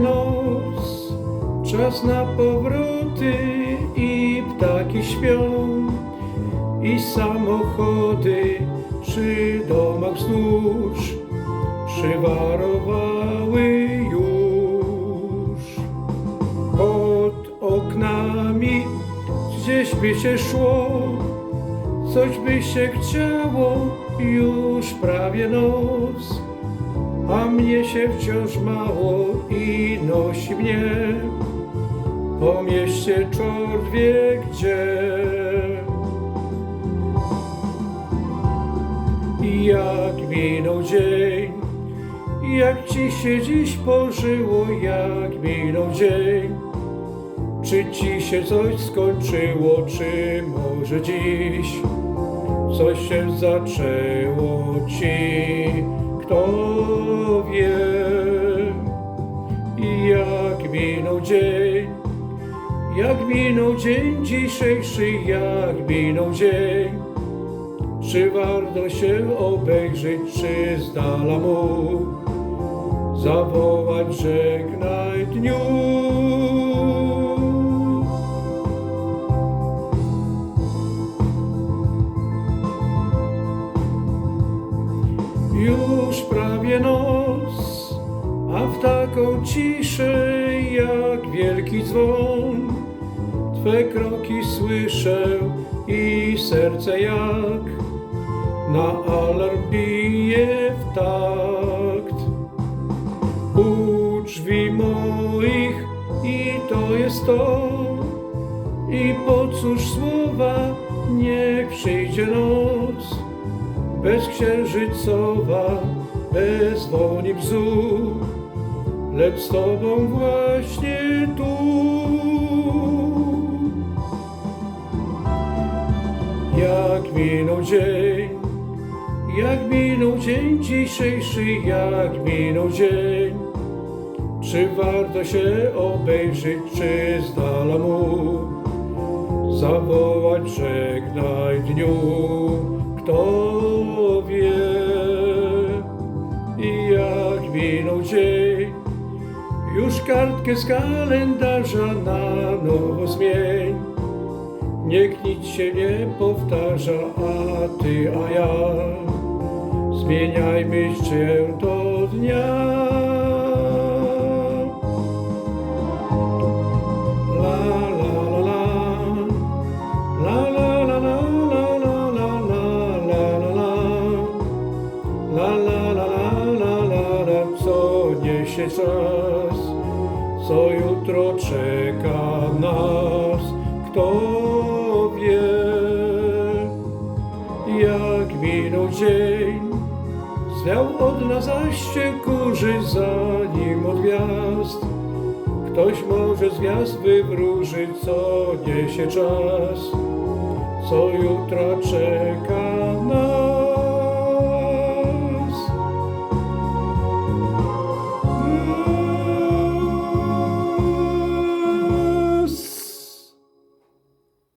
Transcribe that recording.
noc, czas na powroty i ptaki śpią, i samochody przy domach wzdłuż przywarowały już. Pod oknami gdzieś by się szło, coś by się chciało, już prawie noc a mnie się wciąż mało i nosi mnie. Po mieście czort wie gdzie. Jak minął dzień, jak ci się dziś pożyło, jak minął dzień, czy ci się coś skończyło, czy może dziś? Coś się zaczęło ci, kto wie. I jak minął dzień, jak minął dzień dzisiejszy, jak minął dzień, czy warto się obejrzeć, czy z dala mu zawołać żegnaj dniu. Już prawie noc, a w taką ciszę jak wielki dzwon. Twe kroki słyszę i serce jak na alarm bije w takt. U drzwi moich i to jest to. I po cóż słowa niech przyjdzie noc bezksiężycowa, bez woni bzu, lecz z Tobą właśnie tu. Jak minął dzień, jak minął dzień dzisiejszy, jak minął dzień, czy warto się obejrzeć, czy z dala mu zawołać żegnaj dniu, kto dzień, już kartkę z kalendarza na nowo zmień. Niech nic się nie powtarza, a ty, a ja zmieniajmy się do dnia. Niesie czas, co jutro czeka nas, kto wie. Jak minął dzień, zwiał od nas zaście kurzy zanim od gwiazd. Ktoś może z gwiazd wywróżyć, co niesie czas, co jutra czeka